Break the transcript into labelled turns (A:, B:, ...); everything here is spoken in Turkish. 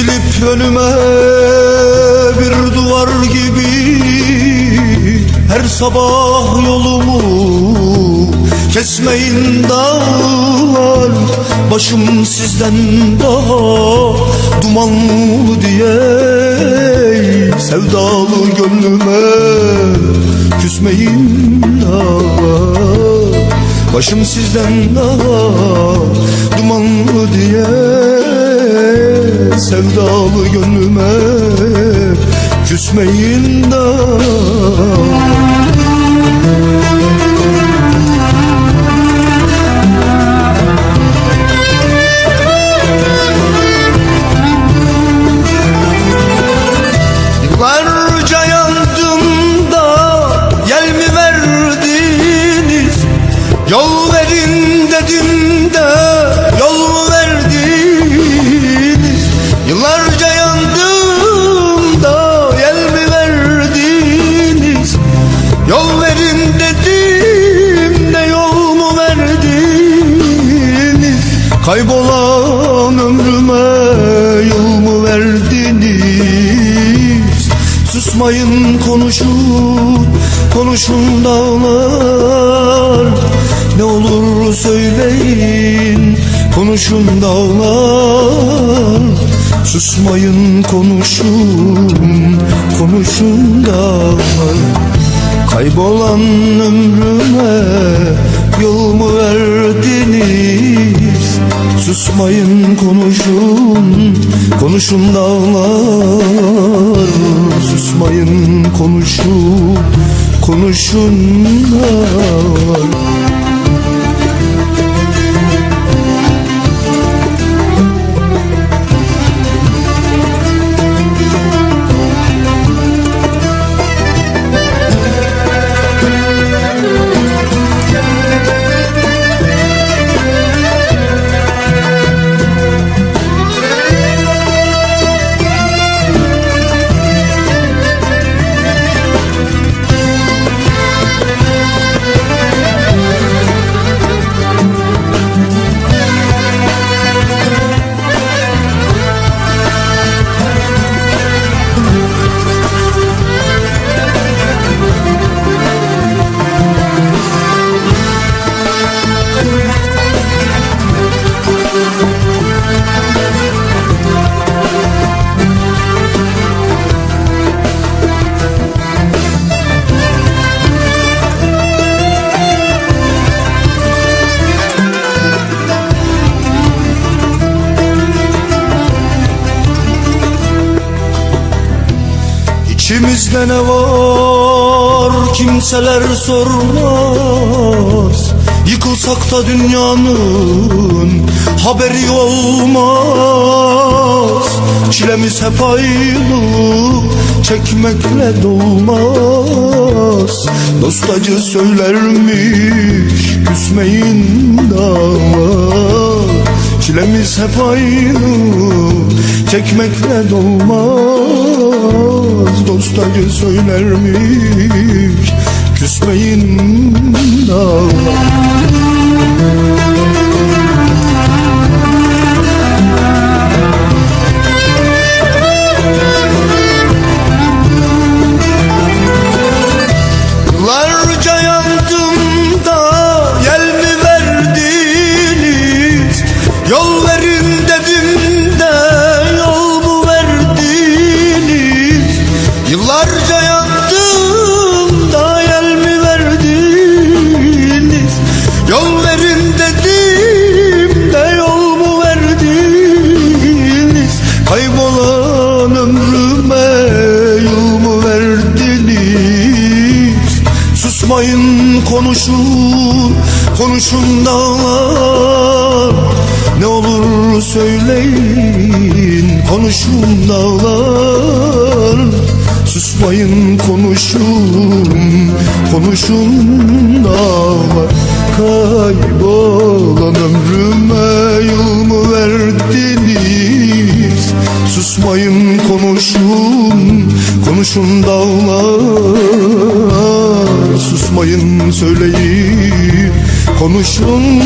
A: önüme bir duvar gibi Her sabah yolumu kesmeyin dağlar Başım sizden daha dumanlı diye Sevdalı gönlüme küsmeyin dağlar Başım sizden daha dumanlı diye Sevdalı gönlüme küsmeyin dağlar Kaybolan ömrüme yol mu verdiniz? Susmayın konuşun, konuşun dağlar. Ne olur söyleyin, konuşun dağlar. Susmayın konuşun, konuşun dağlar. Kaybolan ömrüme yol mu verdiniz Susmayın konuşun, konuşun dağlar. Susmayın konuşun, konuşun dağlar İçimizde ne var kimseler sormaz. Yıkılsak da dünyanın haberi olmaz. Çilemiz hep aynı çekmekle dolmaz. Dost acı söylermiş küsmeyin dağlar Çilemiz hep aynı Çekmekle dolmaz. Dost acı söylermiş Küsmeyin dağlar konuşun, konuşun dağlar. Ne olur söyleyin, konuşun dağlar. Susmayın konuşun, konuşun dağlar. Kaybolan ömrüme yıl mı verdiniz? Susmayın konuşun, konuşun dağlar söyleyin, konuşun